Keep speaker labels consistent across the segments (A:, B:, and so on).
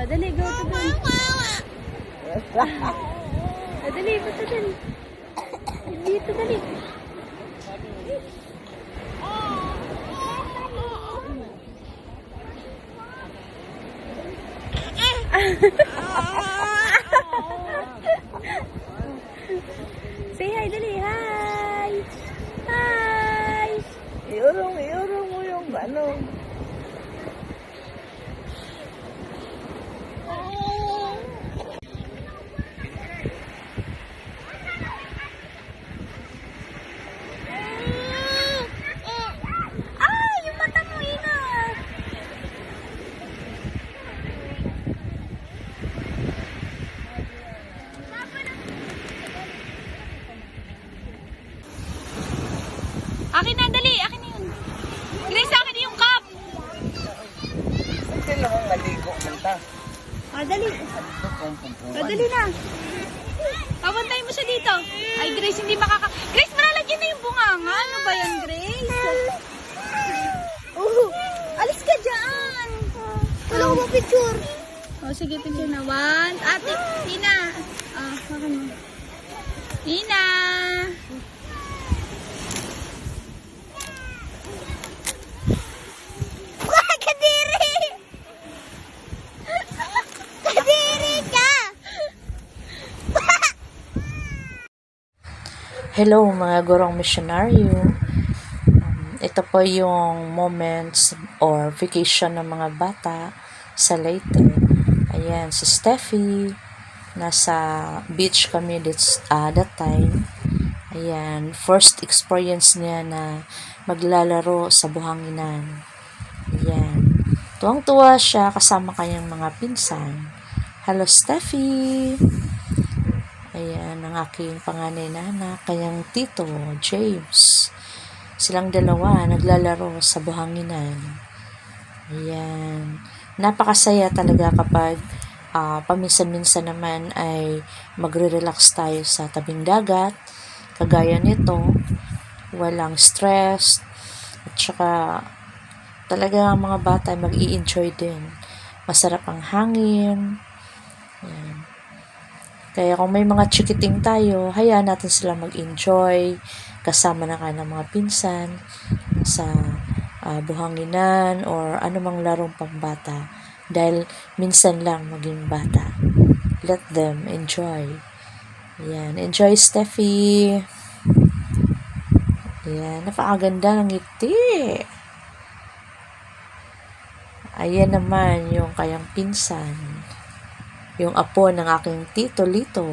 A: Padali, go to dun. Padali, punta dun. Dito, dali. Say hi, dali. Hi! Hi!
B: Iurong, iurong mo yung ano.
A: Ay, yung mata mo, Ina! Akin na, dali! Akin na yun! Grace, akin na yung cup!
B: Kasi lang ang maligo man ta.
A: Ah, dali! Ah, dali na! Papuntayin mo siya dito. Ay, Grace, hindi makaka... Grace, malalagyan na yung bunganga. Ano ba yan, Grace? Oh, alis ka dyan. Wala ko picture. Oh, sige, picture na. One. Ate, Tina. Ah, hakan mo. Tina.
C: Hello mga gurong misyonaryo. Um, ito po yung moments or vacation ng mga bata sa Leyte. Ayan, si Steffi, nasa beach kami this, uh, that time. Ayan, first experience niya na maglalaro sa buhanginan. Ayan, tuwang-tuwa siya kasama kanyang mga pinsan. Hello, Steffi! Ayan, ang aking panganay na anak, kanyang tito, James. Silang dalawa, naglalaro sa buhanginan. Ayan. Napakasaya talaga kapag ah, paminsan-minsan naman ay magre-relax tayo sa tabing dagat. Kagaya nito, walang stress. At saka, talaga ang mga bata ay mag enjoy din. Masarap ang hangin. Ayan. Kaya kung may mga chikiting tayo, hayaan natin sila mag-enjoy kasama na kayo ng mga pinsan sa ah, buhanginan or anumang larong pambata dahil minsan lang maging bata. Let them enjoy. Ayan. Enjoy, Steffi. Ayan. Napakaganda ng ngiti. Ayan naman yung kayang pinsan yung apo ng aking tito Lito.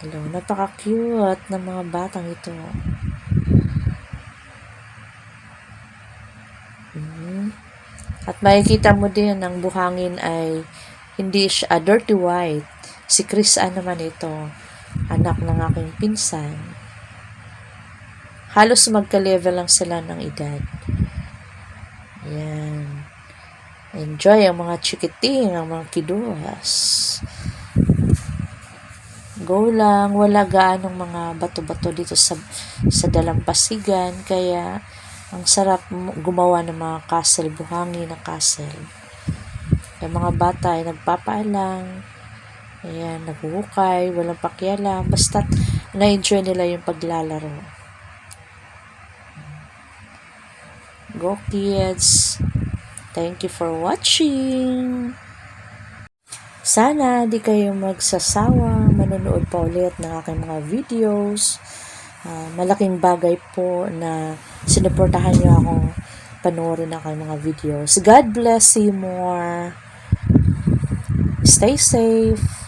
C: Hello, napaka-cute ng mga batang ito. Mhm. At makikita mo din ang buhangin ay hindi siya ah, dirty white. Si Chris Ann naman ito, anak ng aking pinsan. Halos magka-level lang sila ng edad. Yan. Enjoy ang mga chikiting, ang mga kiduas. Go lang, wala gaanong mga bato-bato dito sa, sa dalampasigan, kaya ang sarap gumawa ng mga castle, buhangin na castle. Yung mga bata ay nagpapaalang, ayan, naghuhukay, walang pakialam, basta na-enjoy nila yung paglalaro. Go kids! Thank you for watching. Sana di kayo magsasawa manonood pa ulit ng aking mga videos. Ah, malaking bagay po na sinuportahan niyo akong panoorin ang aking mga videos. God bless you more. Stay safe.